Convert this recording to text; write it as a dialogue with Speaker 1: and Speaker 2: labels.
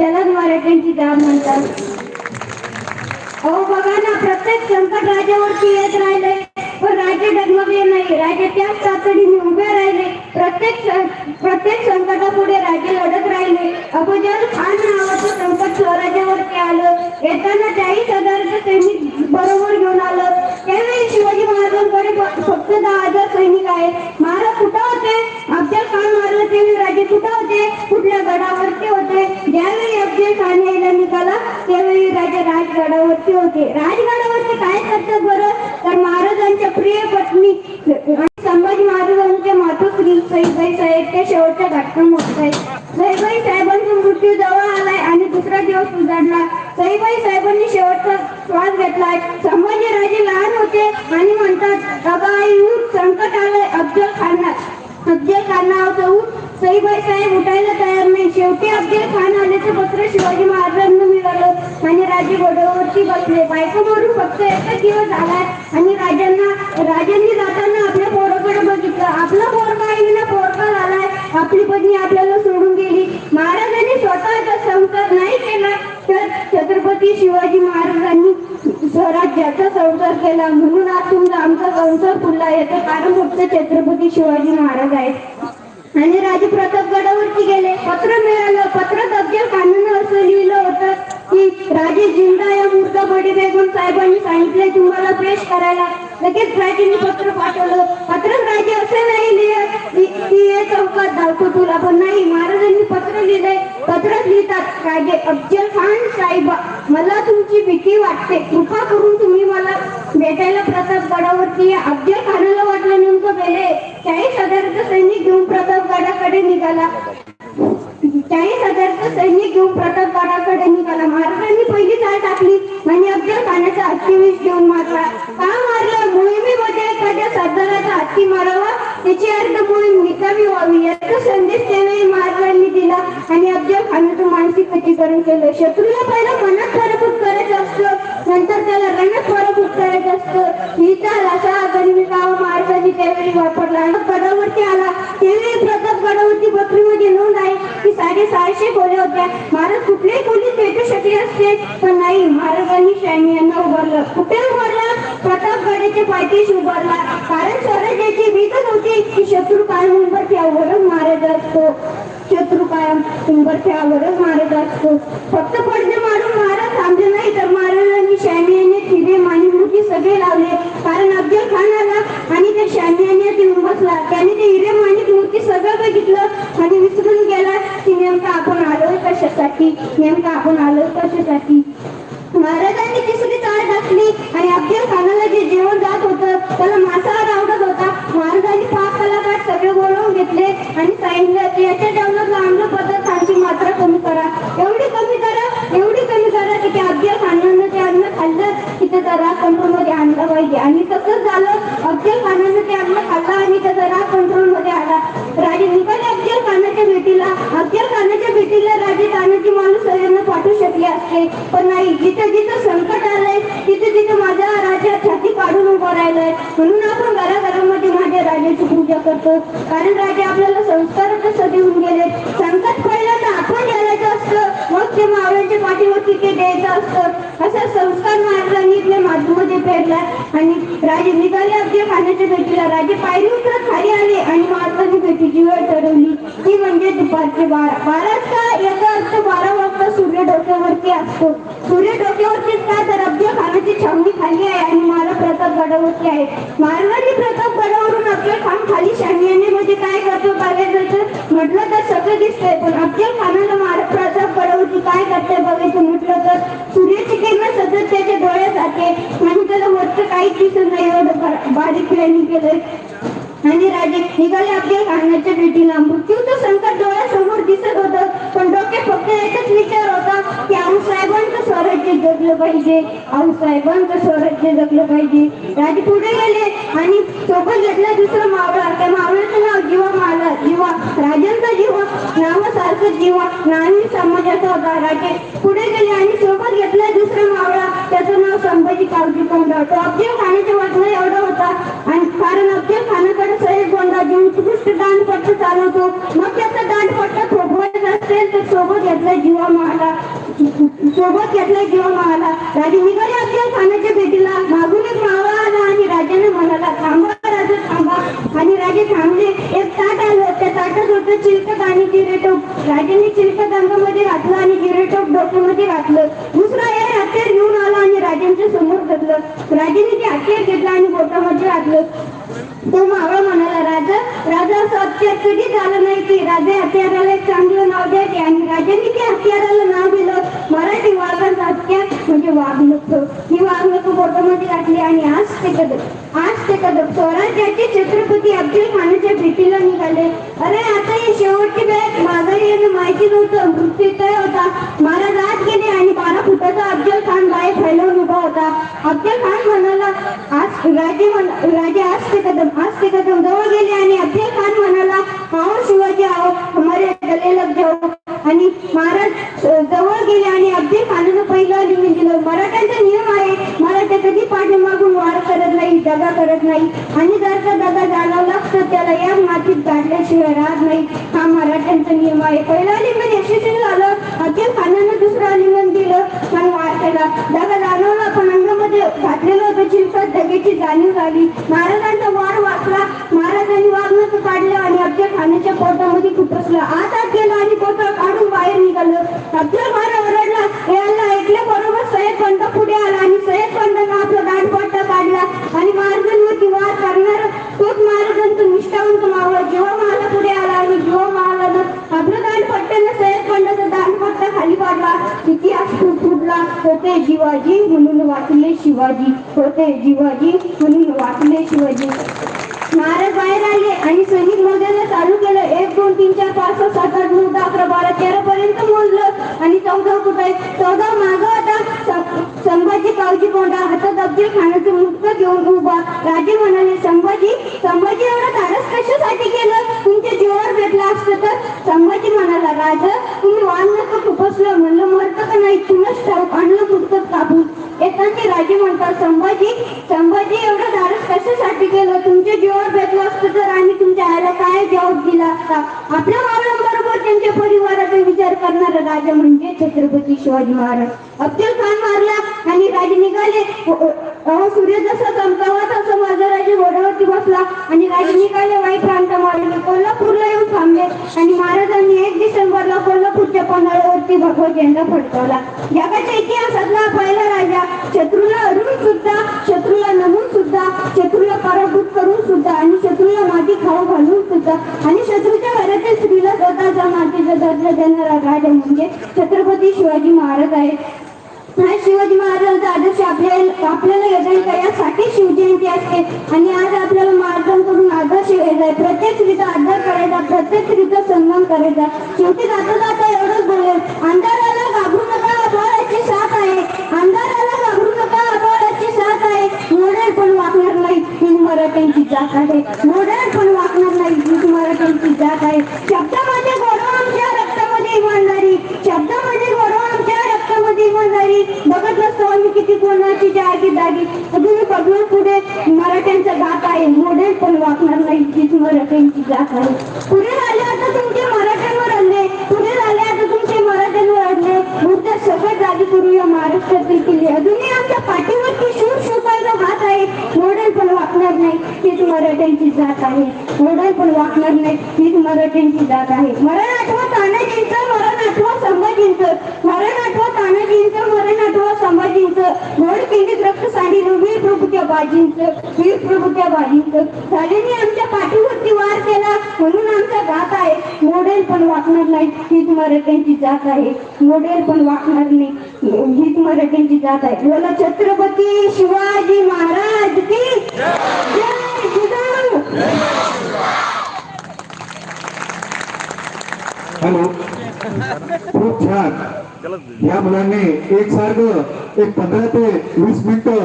Speaker 1: त्यालाच मराठ्यांची जाब म्हणतात. अहो बघा ना प्रत्येक संकट राज्यावरती येत राहिले पण राज्य डगमगले नाही. राज्य त्याच तातडीने उभे राहिले. प्रत्येक प्रत्येक संकटापुढे राज्य लढत राहिले. अबुजल खान नावाचं संकट स्वराज्यावरती आलं. येताना चाळीस हजाराचं सैनिक बरोबर घेऊन आलं. त्यावेळी शिवाजी महाराजांकडे फक्त दहा हजार सैनिक आहेत. महाराज कुठं होते? अफजल खान मारलं त्यावेळी राजे कुठं होते? कुठल्या गडावर होते ज्यावेळी अफजल खान यायला निघाला त्यावेळी राजा राजगडावरती होते. राजगडावरती काय करतात बरं तर महाराजांच्या प्रिय पत्नी संभाजी महाराजांच्या मातोश्री सईबाई साहेब त्या शेवटच्या घटना मोठत आहेत सईबाई साहेबांचा मृत्यू जवळ आलाय आणि दुसरा दिवस उजाडला. सईबाई साहेबांनी शेवटचा श्वास घेतला. संभाजी राजे लहान होते आणि म्हणतात बाबा आई संकट आलंय अफजल खानला अफजल खान नावाचं सईबाई साहेब उठायला तयार नाही. शेवटी अफजल खान आल्याचं पत्र शिवाजी महाराजांना मिळालं. आणि राजे घोड्यावरती बसले. बायको मारून फक्त एकच दिवस झालाय. आणि राजांना राजांनी जाताना आपल्या पोराकडे बघितलं. आपला पोरका आईना पोरका झालाय. आपली पत्नी आपल्याला सोडून गेली. महाराजांनी स्वतःचा संसार नाही केला तर छत्रपती शिवाजी महाराजांनी स्वराज्याचा संसार केला. म्हणून आज तुमचा आमचा संसार फुलला येतो कारण फक्त छत्रपती शिवाजी महाराज आहेत. आणि राजे प्रतापगडावरती गेले. पत्र मिळालं. पत्रात अफजल खानानं असं लिहिलं होतं की राजे जिंदा या मुर्गा बडी बेगून साहेबांनी सांगितले तुम्हाला पेश करायला. लगेच राजेने पत्र पाठवलं. पत्र राजे असे नाही लिहित. की हे चौकात धावतो तुला पण नाही. महाराजांनी पत्र लिहिलंय पत्रात लिहितात राजे अफजल खान साहेबा मला तुमची भीती वाटते. कृपा करून तुम्ही मला भेटायला प्रताप गडावरती अफजल खानाला वाटलं नेमकं गेले. चाळीस हजारचा सैनिक घेऊन प्रतापगडाकडे निघाला. चाळीस हजारचा सैनिक घेऊन प्रतापगडाकडे निघाला. महाराजांनी पहिली चाल टाकली म्हणजे अफजल खानाचा हत्तीविष घेऊन मारला. का मारला? मोहिमेमध्ये एखाद्या सरदाराचा हत्ती मारावा? त्याची अर्थ मोहीम निकामी व्हावी. याचा संदेश त्यावेळी महाराजांनी दिला आणि अफजल खानाचं मानसिक खच्चीकरण केलं. शत्रूला पहिला मनात पराभूत करायचं असतं. नंतर त्याला रणात पराभूत करायचं असतं. ही चाल असा महाराजांनी वापरला. आणि गडावरती आला. त्यावेळी प्रतापगडावरती बकरीमध्ये नोंद आहे. की साडे सहाशे खोल्या होत्या. महाराज कुठलेही खोलीत भेटू शकले असते. पण नाही महाराजांनी शहाणी यांना उभारलं. कुठे उभारला? प्रतापगडाच्या पायथ्याशी उभारला. कारण स्वराज्याची भीतच होती की शत्रू कायम उंबरठ्यावरच महाराज असतो. शत्रू कायम उंबरठ्यावरच महाराज असतो. फक्त पडदे मारून महाराज थांबले नाही तर महाराजांनी शहाणी यांनी तिने माणिमुखी सगळे लावले. कारण अफजल खानाला आला आणि त्या शहाणीने येऊन बसला त्याने ते हिरे माणिक मूर्ती सगळं बघितलं आणि विसरून गेला की नेमकं आपण आलोय कशासाठी? नेमकं आपण आलो कशासाठी? महाराजांनी तिसरी चाळ टाकली आणि अफजल खानाला जे जेवण जात होतं त्याला मांसाहार आवडत होता. महाराजांनी पाच कलाकार सगळे बोलवून घेतले आणि सांगितलं की याच्या जेवणातला आम्ल पदार्थांची मात्रा कमी करा. एवढी कमी करा एवढी कमी करा की ते अफजल खानानं ते अन्न खाल्लं की ते जरा कंट्रोलमध्ये आणला पाहिजे. आणि तसंच झालं. अफजल खानानं ते अन्न खाल्लं आणि ते जरा कंट्रोलमध्ये आला राजे निघाले भेटीला अफजल खानाच्या भेटीला राजे तानाजी माणूस पाठवू शकले असते. पण नाही जिथं जिथं संकट आलंय तिथे तिथे माझा राजा छाती काढून उभं राहिलाय. म्हणून आपण घराघरामध्ये माझ्या राजाची पूजा करतो. कारण राजे आपल्याला संस्कार देऊन गेले संकट पडलं तर आपण घालायचं असतं. मग ते मावळ्यांच्या पाठीवरती ते द्यायचं असतं. असा संस्कार महाराजांनी इथल्या मातूमध्ये पेरला आणि राजे निघाले अफजल खानाच्या भेटीला. राजे पायरी उतरत खाली आले आणि महाराजांनी भेटीची वेळ ठरवली ती म्हणजे दुपारचे बारा बाराच बाराचा याचा अर्थ बारा वाजता सूर्य डोक्यावरती असतो. सूर्य डोक्यावरतीच काय तर अफजल खानाची छावणी खाली आहे आणि महाराज प्रतापगडावरती आहे? महाराजांनी प्रतापगडावरून अफजल खान खाली शामियाने म्हणजे काय करतो बघायचं? म्हटलं तर सगळं दिसतंय पण अफजल खानाला महाराज प्रतापगडावरती काय करते बघायचं म्हटलं तर? सूर्याची किरण सतत त्याच्या डोळ्यात जाते. आणि त्याला वरचं काहीच दिसत नाही एवढं बारीक प्लॅनिंग केलंय. आणि राजे निघाले आपल्या खानाच्या भेटीला. मृत्यूचं संकट डोळ्यासमोर दिसत होतं पण डोके फक्त एकच विचार होता की आऊसाहेबांचं स्वराज्य जगलं पाहिजे. आऊसाहेबांचं स्वराज्य जगलं पाहिजे. राजे पुढे गेले आणि सोबत जगला दुसरा मावळा. त्या मावळ्याचं नाव जीवा मावळा जीवा. राजांचा जीवा नावासारखं जीवा. नानी समाजाचा होता. राजे पुढे गेले आणि सोबत घेतला दुसरा मावळा. त्याचं नाव संभाजी कावजी कोंडा तो अफजल खानाच्या वाटणं एवढा होता आणि कारण खानाकडे एक गोंडा जे उत्कृष्ट दांडपट्ट चालवतो. मग त्याचा दांडपट्टा थोपवायचा असेल तर सोबत घेतला जीवा महाला. सोबत घेतला जीवा महाला. राजे निघाले अफजल खानाच्या भेटीला. मागून एक मावळा आला आणि राजाने म्हणाला थांबा राजा थांबा. आणि राजे थांबले. एक ताट आलं. त्या ताटात होतं चिलकत आणि जिरेटोप राजाने चिलकत अंगामध्ये घातलं आणि जिरेटोप डोक्यामध्ये घातलं दुसरा एक हत्यार घेऊन आला आणि राजांच्या समोर घेतलं राजाने ते हत्यार घेतलं आणि बोटामध्ये घातलं तो मावळा म्हणाला राजा राजा असं झालं नाही की राजे हत्याराला एक चांगलं नाव द्यायचे आणि राजांनी ते हत्याराला नाव दिलं. मराठी वाघांचं हत्यार म्हणजे वाघनख ही वाघनख बोटामध्ये टाकली आणि आज ते कदम आज ते कदम. स्वराज्याचे छत्रपती अब्दुल खानाच्या भेटीला निघाले. अरे आता ही शेवटची वेळ माझा येणं माहिती नव्हतं. मृत्यू तय होता. महाराज आत गेले आणि बारा फुटाचा अफजल खान बाहेर फैलवून उभा होता. अफजल खान म्हणाला आज राजे राजे आज ते कदम आज ते कदम जवळ गेले आणि अफजल खान म्हणाला आओ शिवाजी आओ हमारे गले लग जाओ. आणि महाराज जवळ गेले आणि अफजल खानानं पहिलं लिहून दिलं. मराठ्यांचा नियम आहे मराठ्या कधी पाठिंबा दगा करत नाही. आणि जर का दगा जाणवला तर त्याला या मातीत गाडल्याशिवाय राहत नाही. हा मराठ्यांचा नियम आहे. पहिला लिंगन यशस्वी झालं. अखेर खानानं दुसरं लिंगन दिलं पण वार दगा जाणवला पण अंगामध्ये घातलेलं होतं चिलकत दगेची जाणीव झाली. महाराजांचा वार वाचला. महाराजांनी वागणं काढलं आणि अफजल खानाच्या पोटामध्ये खुपसलं आत आत गेलं आणि पोटा काढून बाहेर निघालं. अफजल मारा ओरडला याला ऐकल्या बरोबर सय्यद पंत पुढे आला आणि सय्यद पंतानं आपला दांडपट्टा काढला आणि महाराजांवरती वार करणार तोच महाराजांचं निष्ठावंत मावळ जेव्हा मला पुढे आला आणि जेव्हा महाराजानं आपलं दांडपट्ट्यानं सय्यद पंताचा दांडपट्टा खाली पाडला इतिहास फुट फुटला होते जीवाजी म्हणून वाचले शिवाजी होते. जिवाजी म्हणून वाचले शिवाजी. महाराज बाहेर आले आणि सैनिक मोजायला चालू केलं. एक दोन तीन चार पाच सहा सात आठ नऊ दहा अकरा बारा तेरा पर्यंत मोजलं आणि चौदा कुठं आहे चौदा माग आता संभाजी कावजी कोंडा हातात अफजल खाण्याचं मुक्त घेऊन उभा. राजे म्हणाले संभाजी संभाजी एवढं धाडस कशासाठी केलं? तुमच्या जीवावर भेटला असतं तर? संभाजी म्हणाला राजा तुम्ही वाण नका खुपसलं. म्हणलं मरतं का नाही? तुम्हीच ठाऊक आणलं मुक्त कापून. येताना राजे म्हणतात संभाजी संभाजी एवढं धाडस कशासाठी केलं? तुमच्या जीवावर भेटलं असतं तर आणि तुमच्या आईला काय जबाब दिला? असता आपल्या मावळ्यांबरोबर त्यांच्या परिवाराचा विचार करणारा राजा म्हणजे छत्रपती शिवाजी महाराज. अब्दुल खान मारला आणि राजे निघाले. सूर्य जसा चमकावा तसा माझा राजे घोड्यावरती बसला आणि राजे निघाले. वाई प्रांत मारले कोल्हापूरला येऊन थांबले आणि महाराजांनी एक डिसेंबरला कोल्हापूरच्या पन्हाळ्यावरती भगवा झेंडा फडकावला. जगाच्या इतिहासातला पहिला राजा. शत्रूला अरुण सुद्धा शत्रूला नमून सुद्धा शत्रूला पराभूत करून सुद्धा आणि शत्रूला माती खाऊ होता. आणि शत्रूच्या घरातील स्त्रीला स्वतःचा मातीचा दर्जा देणारा राजा म्हणजे छत्रपती शिवाजी महाराज आहे. हा शिवाजी महाराजांचा आदर्श आपल्याला आपल्याला येता यासाठी शिवजयंती असते. आणि आज आपल्याला महाराजांकडून आदर्श घ्यायचा आहे. प्रत्येक स्त्रीचा आदर करायचा प्रत्येक स्त्रीचा सन्मान करायचा. शेवटी जाता जाता एवढंच बोलेल. अंधाराला घाबरू नका अपवादाची साथ आहे. अंधाराला घाबरू नका अपवादाची साथ आहे. मोडेल पण वागणार नाही ही मराठ्यांची जात आहे मोडेल पण वाकणार नाही ही मराठ्यांची जात आहे. शब्द म्हणजे गौरव आमच्या रक्तामध्ये इमानदारी. शब्द म्हणजे गौरव आमच्या रक्तामध्ये इमानदारी. बघत नसतो आम्ही किती कोणाची जागी जागी. तुम्ही बघून पुढे मराठ्यांचा घात आहे. मोडेल पण वाकणार नाही. तीच मराठ्यांची जात आहे. पुढे झाले आता तुमचे मराठ्यांवर हल्ले पुढे झाले आता तुमचे मराठ्यांवर हल्ले मुद्दा सगळं जागी करूया महाराष्ट्रातील किल्ले अजूनही आमच्या पाठीवरती शूर शोधायचा हात आहे मोडेल पण वाकणार नाही हीच मराठ्यांची जात आहे. मोडेल पण वाकणार नाही. तीच मराठींची जात आहे. मरण आठवा तानाजींचं मरण आठवा संभाजींचं. मरण आठवा तानाजींचं मरण आठवा संभाजींचं. घोड किंडीत रक्त साडी वीर प्रभूच्या बाजींचं. वीर प्रभूच्या बाजींचं. झालेली आमच्या पाठीवरती वार केला. म्हणून आमचा घात आहे. मोडेल पण वाकणार नाही. हीच मराठ्यांची जात आहे. मोडेल पण वाकणार नाही. हीच मराठ्यांची जात आहे. बोला छत्रपती शिवाजी महाराज की जय जिजाऊ.
Speaker 2: हॅलो. खूप छान. या मुलांनी एक सारखं एक पंधरा ते वीस मिनिट